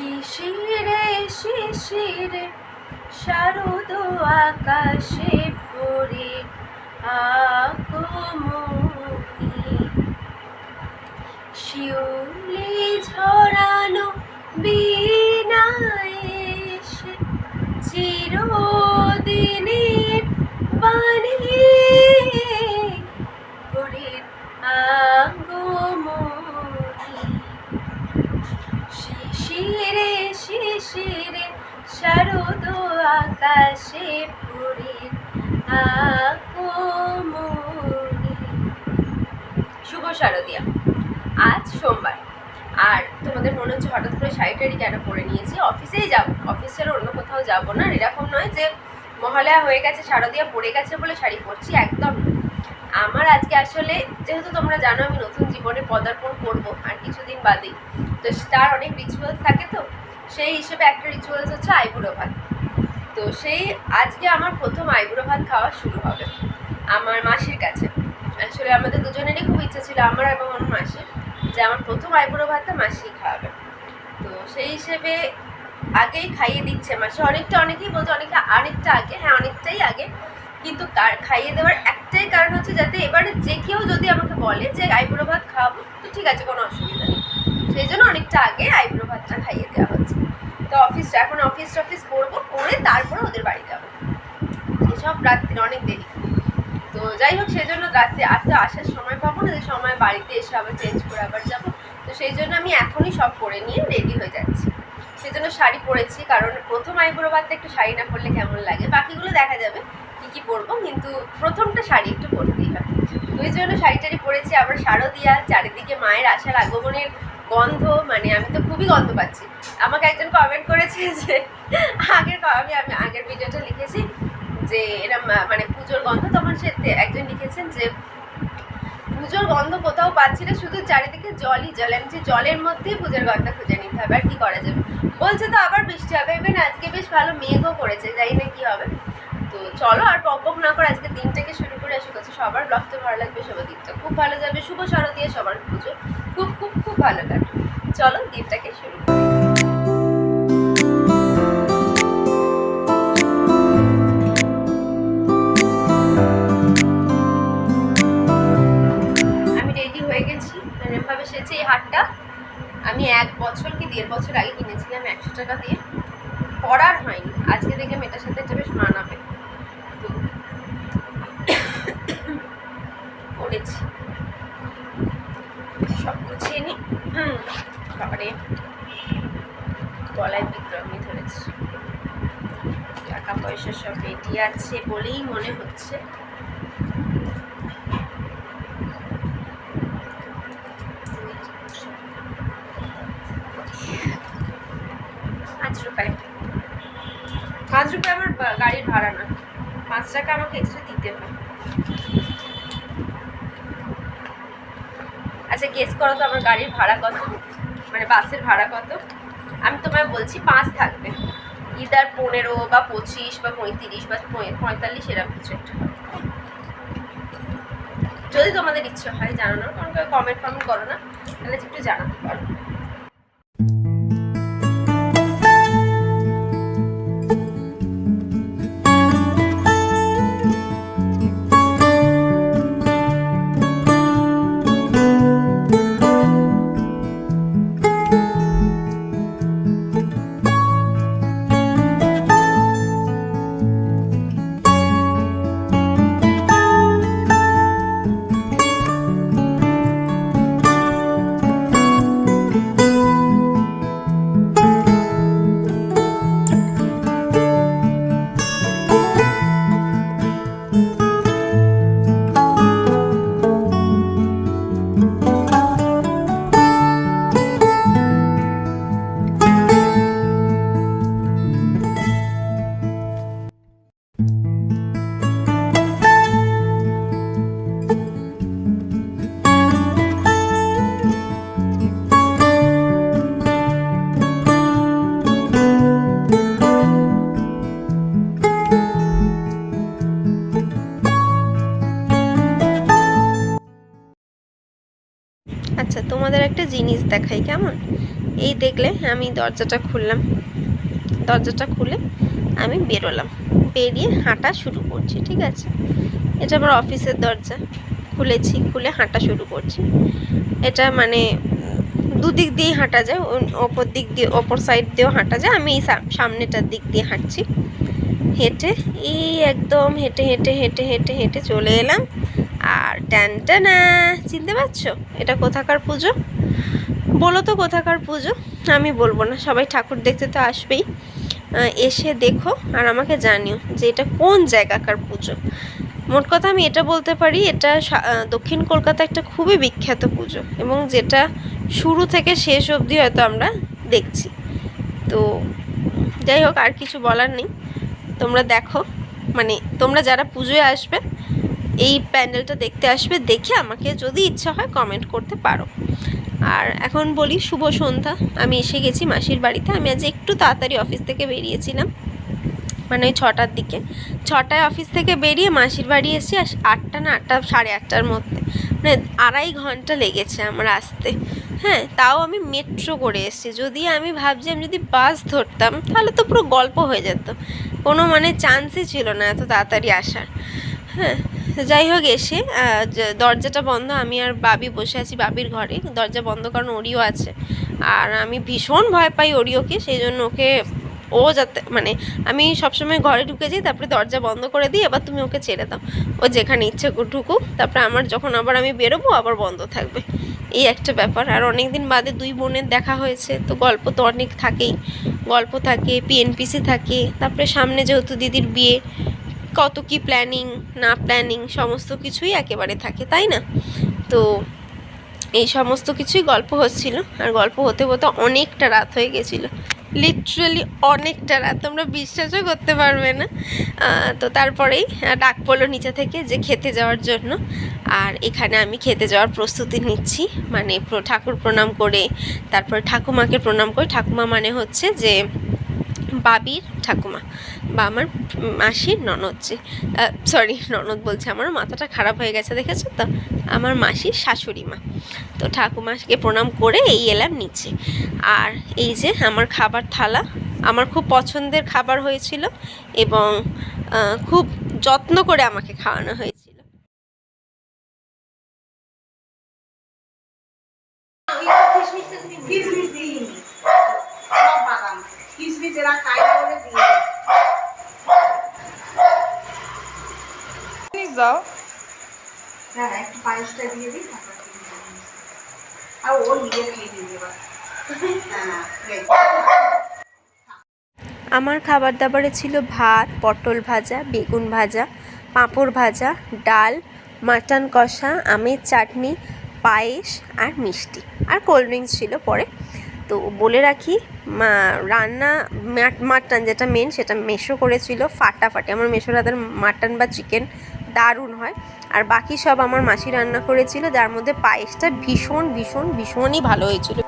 শিশিরে শিশিরে শারদ আকাশে পড়ে আগমনী। শিউলি ঝরানো বিনায় চিরদিনের বাণী শারদ আকাশে পুরে শুভ শারদিয়া। আজ সোমবার। আর তোমাদের মনে হচ্ছে হঠাৎ করে শাড়ি টাড়ি কেন পরে নিয়েছি? অফিসেই যাব, অফিস অন্য কোথাও যাব না। এরকম নয় যে মহালয়া হয়ে গেছে, শারদিয়া পড়ে গেছে বলে শাড়ি পরছি, একদম আমার আজকে আসলে, যেহেতু তোমরা জানো আমি নতুন জীবনে পদার্পণ করব আর কিছুদিন বাদেই, তো তার অনেক রিচুয়ালস থাকে তো সেই হিসেবে একটা রিচুয়ালস হচ্ছে আইবুড়ো ভাত। তো সেই আজকে আমার প্রথম আইবুড়ো ভাত খাওয়া শুরু হবে আমার মাসির কাছে। আসলে আমাদের দুজনেরই খুব ইচ্ছা ছিল আমার এবং আমার মাসির, যে আমার প্রথম আইবুড়ো ভাতটা মাসি খাওয়াবে তো সেই হিসেবে আগেই খাইয়ে দিচ্ছে মাসি। অনেকটা অনেকেই বলছে, অনেকটা অনেকটা আগে হ্যাঁ অনেকটাই আগে। কিন্তু খাইয়ে দেওয়ার একটাই কারণ হচ্ছে যাতে এবারে যে কেউ যদি আমাকে বলে যে আইবুড়ো ভাত খাওয়াবো তো ঠিক আছে, কোনো অসুবিধা নেই। সেই জন্য অনেকটা আগে আইবুড়ো ভাতটা খাইয়ে দেওয়া হচ্ছে। তো অফিস এখন অফিস টফিস করব, করে তারপরে ওদের বাড়ি যাব। সেসব রাত্রি অনেক দেরি। তো যাই হোক, সেই জন্য রাত্রে আর তো আসার সময় পাবো না, যে সময় বাড়িতে এসে আবার চেঞ্জ করে আবার যাব। তো সেই জন্য আমি এখনই সব করে নিয়ে রেডি হয়ে যাচ্ছি। সেই জন্য শাড়ি পরেছি, কারণ প্রথম আইবুড়ো ভাতটা একটু শাড়ি না পরলে কেমন লাগে? বাকিগুলো দেখা যাবে কী কী পরবো, কিন্তু প্রথমটা শাড়ি একটু পরতেই হয় ওই জন্য শাড়ি টাড়ি পরেছি, আবার শারদিয়া চারিদিকে মায়ের আসার আগমনের গন্ধ মানে আমি তো খুবই গন্ধ পাচ্ছি। আমাকে একজন কমেন্ট করেছে যে, আগের আমি আমি আগের ভিডিওটা লিখেছি যে এরম মানে পুজোর গন্ধ, তখন সে একজন লিখেছেন যে, পুজোর গন্ধ কোথাও পাচ্ছি না, শুধু চারিদিকে জলই, জল আমি যে জলের মধ্যেই পুজোর গন্ধ খুঁজে নিতে হবে, আর কি করা যাবে? বলছে তো আবার বৃষ্টি হবে। এবার আজকে বেশ ভালো মেঘও করেছে, জানি না কি হবে। চলো আর পক পক না করে আজকে দিনটাকে শুরু করে আসি করছি সবার ব্লগটা ভালো লাগবে, সবার দিনটা খুব ভালো যাবে, শুভ শারদীয় সবার পুজো, খুব খুব খুব ভালো কাটবে চলো দিনটাকে শুরু করি। বাবারে। গলায় বিক্রমই ধরেছি। টাকা পয়সা সব রেডি আছে বলেই মনে হচ্ছে। পাঁচ রুপায়। আমার গাড়ির ভাড়া না। পাঁচ টাকা আমাকে এক্সট্রা দিতে হয়। আচ্ছা গেস করো তো আমার গাড়ির ভাড়া কত? মানে বাসের ভাড়া কত? আমি তোমায় বলছি পাঁচ থাকবে। ইদার পনেরো বা পঁচিশ বা পঁয়ত্রিশ বা পঁয়তাল্লিশ এরকম কিছু একটা। যদি তোমাদের ইচ্ছে হয় জানানোর কারণ কমেন্ট ফমেন্ট করো না, তাহলে একটু জানাতে পারো। দেখাই কেমন? এই দেখলে আমি দরজাটা খুললাম। দরজাটা খুলে আমি বেরোলাম। বেরিয়ে হাঁটা শুরু করছি, ঠিক আছে? এটা আমার অফিসের দরজা। খুলেছি, খুলে হাঁটা শুরু করছি। এটা মানে দুদিক দিয়ে হাঁটা যায় ওপর দিক দিয়ে, ওপর সাইড দিয়েও হাঁটা যায়। আমি এই সামনেটার দিক দিয়ে হাঁটছি। হেঁটে, এই একদম হেঁটে হেঁটে হেঁটে হেঁটে হেঁটে চলে এলাম। আর ট্যান ট্যানা চিনতে পারছ? এটা কোথাকার পুজো? বলো তো, কোথাকার পুজো? আমি বলব না, সবাই ঠাকুর দেখতে তো আসবেই। এসে দেখো আর আমাকে জানিও যে এটা কোন জায়গাকার পুজো। মোট কথা আমি এটা বলতে পারি, এটা দক্ষিণ কলকাতা একটা খুবই বিখ্যাত পুজো এবং যেটা শুরু থেকে শেষ অবধি হয়তো আমরা দেখছি। তো যাই হোক, আর কিছু বলার নেই। তোমরা দেখো মানে তোমরা যারা পুজোয় আসবে, এই প্যান্ডেলটা দেখতে আসবে, দেখে আমাকে যদি ইচ্ছা হয় কমেন্ট করতে পারো। আর এখন বলি শুভ সন্ধ্যা। আমি এসে গেছি মাসির বাড়িতে। আমি আজ একটু তাড়াতাড়ি অফিস থেকে বেরিয়েছিলাম। মানে ওই ছটার দিকে। ছটায় অফিস থেকে বেরিয়ে মাসির বাড়ি এসে আস- আটটা না আটটা, সাড়ে আটটার মধ্যে। মানে আড়াই ঘণ্টা লেগেছে আমার আসতে। হ্যাঁ তাও আমি মেট্রো করে এসেছি। যদি আমি ভাবছি আমি যদি বাস ধরতাম, তাহলে তো পুরো গল্প হয়ে যেত। কোনো মানে চান্সই ছিল না এত তাড়াতাড়ি আসার। হ্যাঁ তো যাই হোক এসে দরজাটা বন্ধ, আমি আর বাবি বসে আছি বাবির ঘরে। দরজা বন্ধ কারণ ওরিও আছে। আর আমি ভীষণ ভয় পাই ওরিওকে, সেই জন্য ওকে, ও যাতে মানে আমি সবসময় ঘরে ঢুকে যাই তারপরে দরজা বন্ধ করে দিই, এবার তুমি ওকে ছেড়ে দাও। ও যেখানে ইচ্ছে ঢুকুক, তারপরে আমার যখন আবার আমি বেরোবো, আবার বন্ধ থাকবে। এই একটা ব্যাপার। আর অনেক দিন বাদে দুই বোনের দেখা হয়েছে, তো গল্প তো অনেক থাকেই। গল্প থাকে পিএনপিসি থাকে, তারপরে সামনে যেহেতু দিদির বিয়ে কত কি প্ল্যানিং না প্ল্যানিং সমস্ত কিছুই একেবারে থাকে, তাই না? তো এই সমস্ত কিছুই গল্প হচ্ছিল, আর গল্প হতে হতে অনেকটা রাত হয়ে গেছিল। লিটারালি অনেকটা রাত, তোমরা বিশ্বাসও করতে পারবে না। তো তারপরেই ডাক পড়ল নিচে থেকে যে খেতে যাওয়ার জন্য। আর এখানে আমি খেতে যাওয়ার প্রস্তুতি নিচ্ছি মানে ঠাকুর প্রণাম করে, তারপরে ঠাকুমাকে প্রণাম করে। ঠাকুমা মানে হচ্ছে যে বাবির ঠাকুমা বা আমার মাসির ননদ যে সরি ননদ বলছে আমার, মাথাটা খারাপ হয়ে গেছে, দেখেছ তো? আমার মাসির শাশুড়ি মা। তো ঠাকুমাকে প্রণাম করে এই এলাম নিচে। আর এই যে আমার খাবার থালা, আমার খুব পছন্দের খাবার হয়েছিল এবং খুব যত্ন করে আমাকে খাওয়ানো দিইনি? সব কিসমিস এরা দিয়ে Please দাও হ্যাঁ একটু পায়েসটা দিয়ে দিই তারপর আর ও নিজে খেয়ে নেবে এবার আমার খাবার দাবারে ছিল ভাত পটল ভাজা বেগুন ভাজা পাঁপড় ভাজা ডাল মাটন কষা আমের চাটনি পায়েস আর মিষ্টি। আর কোল্ড ড্রিঙ্কস ছিল পরে। তো বলে রাখি রান্না মাটন যেটা মেন সেটা মেশো করেছিল ফাটাফাটি। আমার মেশোর হাতের মাটন বা চিকেন দারুণ হয়। আর বাকি সব আমার মাসি রান্না করেছিল, যার মধ্যে পায়েসটা ভীষণ ভীষণ, ভীষণই ভালো হয়েছিল।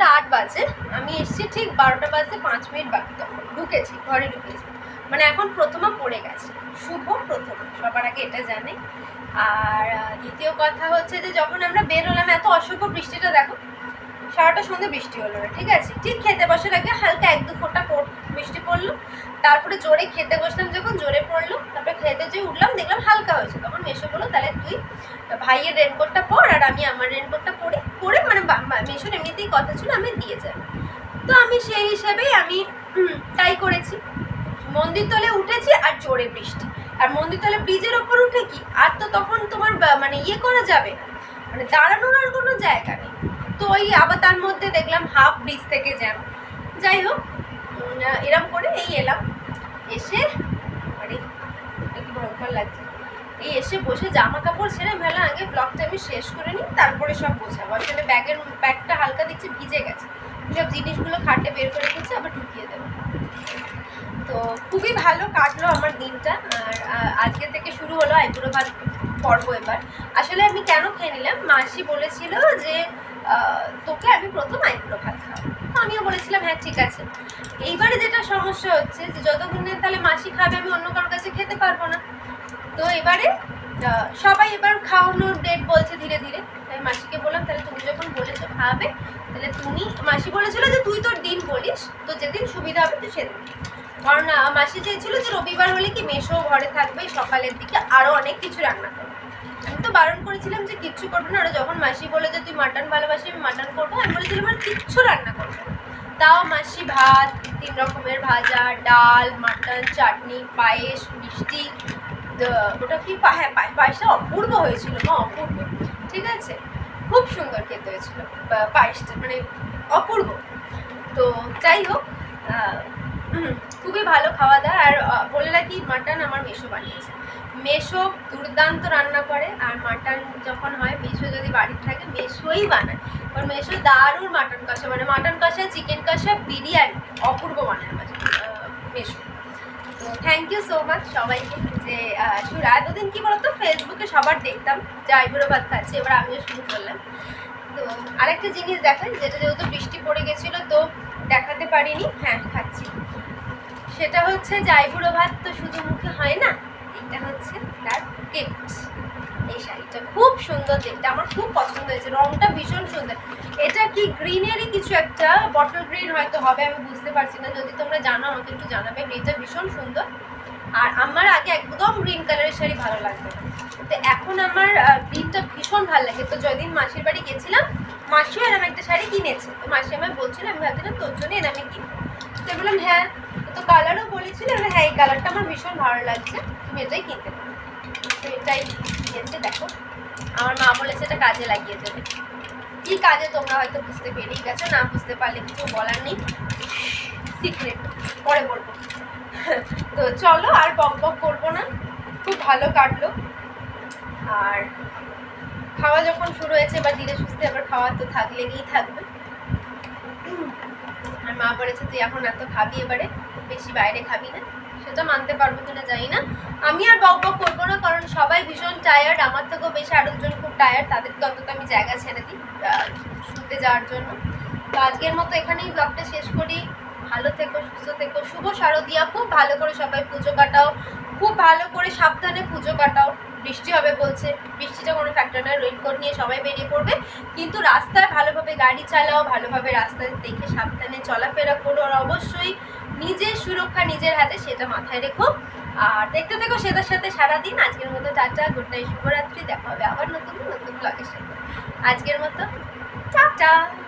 বারোটা আট বাজে, আমি এসেছি ঠিক বারোটা বাজে পাঁচ মিনিট বাকি তখন। ঢুকেছি, ঘরে ঢুকেছি। মানে এখন প্রথমা পড়ে গেছে। শুভ প্রথমা, সবার আগে এটা জানে। আর দ্বিতীয় কথা হচ্ছে যে যখন আমরা বেরোলাম এত অশুভ বৃষ্টিটা দেখো সারাটা সন্ধে বৃষ্টি হলো না, ঠিক আছে? ঠিক খেতে বসার আগে হালকা এক দু ফোঁটা বৃষ্টি পড়ল। তারপরে জোরে খেতে বসলাম, যখন জোরে পড়ল, তারপরে খেতে যে উঠলাম, দেখলাম হালকা হয়েছে। তখন মেশো বলল, তাহলে তুই ভাইয়ের রেনকোটটা পর, আর আমি আমার রেনকোটটা পরে পরে মানে মেশোর এমনিতেই কথা ছিল, আমি দিয়ে যাব তো আমি সেই হিসেবেই আমি তাই করেছি। মন্দির তলে উঠেছি, আর জোরে বৃষ্টি। আর মন্দিরতলা ব্রিজের ওপর উঠে কি? আর তো তখন তোমার মানে ইয়ে করা যাবে। মানে দাঁড়ানোর আর কোনো জায়গা নেই। তো ওই আবার তার মধ্যে দেখলাম হাফ ব্রিজ থেকে জ্যাম যাই হোক এরম করে এই এলাম। এসে মানে লাগছে। এই এসে বসে জামা কাপড় ছেড়ে মেলা আগে ব্লগটা আমি শেষ করে নিই, তারপরে সব গোছাবো। আসলে ব্যাগের ব্যাগটা হালকা দেখছি ভিজে গেছে। সব জিনিসগুলো খাটে বের করে দিচ্ছে আবার ঢুকিয়ে দেবো। তো খুবই ভালো কাটলো আমার দিনটা। আর আজকে থেকে শুরু হলো আইবুড়ো ভাত পর্ব এবার। আসলে আমি কেন খেয়ে নিলাম? মাসি বলেছিল যে তোকে আমি প্রথম আইবুড়ো ভাত তো আমিও বলেছিলাম হ্যাঁ ঠিক আছে। এইবারে যেটা সমস্যা হচ্ছে যে, যতক্ষণ তাহলে মাসি খাবে, আমি অন্য কারোর কাছে খেতে পারব না। তো এবারে সবাই এবার খাওয়ানোর ডেট বলছে ধীরে ধীরে। তাই মাসিকে বললাম, তাহলে তুমি যখন বলেছ খাওয়াবে তাহলে তুমি মাসি বলেছিল যে, তুই তোর দিন বলিস তো যেদিন সুবিধা হবে, তুই সেদিন কারণ মাসি চেয়েছিল যে, রবিবার হলে কি মেশো ঘরে থাকবে, সকালের দিকে আরও অনেক কিছু রান্না করবে। তো বারণ করেছিলাম যে কিচ্ছু করব না। আর যখন মাসি বলে যে তুই মাটন ভালোবাসি, আমি মাটন করব। আমি বলেছিলাম, আর কিচ্ছু রান্না করব। তাও মাসি ভাত, তিন রকমের ভাজা, ডাল মাটন চাটনি, পায়েস, মিষ্টি ওটা কি হ্যাঁ পায়ে- পায়েসটা অপূর্ব হয়েছিল মা, অপূর্ব। ঠিক আছে? খুব সুন্দর খেতে হয়েছিল পায়েসটা মানে অপূর্ব। তো যাই হোক খুবই ভালো খাওয়া দাওয়া। আর বলে রাখি, মাটন আমার মেশো বানিয়েছে। মেশো দুর্দান্ত রান্না করে, আর মাটন যখন হয়, মেশো যদি বাড়িতে থাকে, মেশোই বানায়। আর মেশো দারুণ মাটন কষা মানে মাটন কষা, চিকেন কষা, বিরিয়ানি, অপূর্ব বানায় মেশো। থ্যাংক ইউ সো মাচ সবাইকে যে শুরু এতদিন কি বলতো ফেসবুকে সবার দেখতাম, যে আইবুড়ো খাচ্ছে, এবার আমিও শুরু করলাম। তো আরেকটা জিনিস দেখান, যেটা যেহেতু বৃষ্টি পড়ে গেছিল, তো দেখাতে পারিনি। হ্যাঁ খাচ্ছি। সেটা হচ্ছে যে আইবুড়ো ভাত তো শুধু মুখে হয় না, এটা হচ্ছে তার গিফট এই শাড়িটা খুব সুন্দর দেখতে, আমার খুব পছন্দ হয়েছে, রংটা ভীষণ সুন্দর। এটা কি গ্রিনেরই কিছু একটা বটল গ্রিন হয়তো হবে, আমি বুঝতে পারছি না, যদি তোমরা জানো আমাকে একটু জানাবে, এটা ভীষণ সুন্দর। আর আমার আগে একদম গ্রিন কালারের শাড়ি ভালো লাগতো তো এখন আমার গ্রিনটা ভীষণ ভালো লাগে। তো যেদিন মাসির বাড়ি গেছিলাম, মাসিও এরম একটা শাড়ি কিনেছে। তো মাসি আমায় বলছিল, আমি ভাবছিলাম তোর জন্য এরম কিনবো তো বললাম হ্যাঁ তো কালারও বলেছিল হ্যাঁ এই কালারটা আমার ভীষণ ভালো লাগছে, তুমি এটাই কিনতে পারো। তো এটাই কিনেছে, দেখো। আমার মা বলেছে এটা কাজে লাগিয়ে দেবে। কি কাজে তোমরা হয়তো বুঝতে পেরেই গেছো, না বুঝতে পারলে কিছু বলার নেই। সিক্রেট পরে বলব। তো চলো, আর বক বক করব না। খুব ভালো কাটলো। আর খাওয়া যখন শুরু হয়েছে, এবার ধীরে সুস্থে আবার খাওয়া তো থাক, লেগেই থাকবে। আর মা বলেছে, তুই এখন এত খাবি এবারে? বেশি বাইরে খাবি না, সেটা মানতে পারব কিনা জানি না। আমি আর বক বক করব না, কারণ সবাই ভীষণ টায়ার্ড আমার থেকেও বেশি আরেকজন খুব টায়ার্ড তাদেরকে অন্তত আমি জায়গা ছেড়ে দিই শুতে যাওয়ার জন্য। তো আজকের মতো এখানেই ব্লগটা শেষ করি। ভালো থেকো, সুস্থ থেকো, শুভ শারদীয়া, খুব ভালো করে সবাই পুজো কাটাও। খুব ভালো করে সাবধানে পুজো কাটাও। বৃষ্টি হবে বলছে। বৃষ্টিটা কোনো ফ্যাক্টর নয় রেইনকোট নিয়ে সবাই বেরিয়ে পড়বে। কিন্তু রাস্তায় ভালোভাবে গাড়ি চালাও, ভালোভাবে রাস্তায় দেখে সাবধানে চলাফেরা করো। আর অবশ্যই নিজের সুরক্ষা নিজের হাতে সেটা মাথায় রেখো। আর দেখতে দেখো সেটার সাথে সারাদিন। আজকের মতো টাটা গুড নাইট শুভরাত্রি। দেখা হবে আবার নতুন নতুন ব্লগের সাথে। আজকের মতো, টাটা।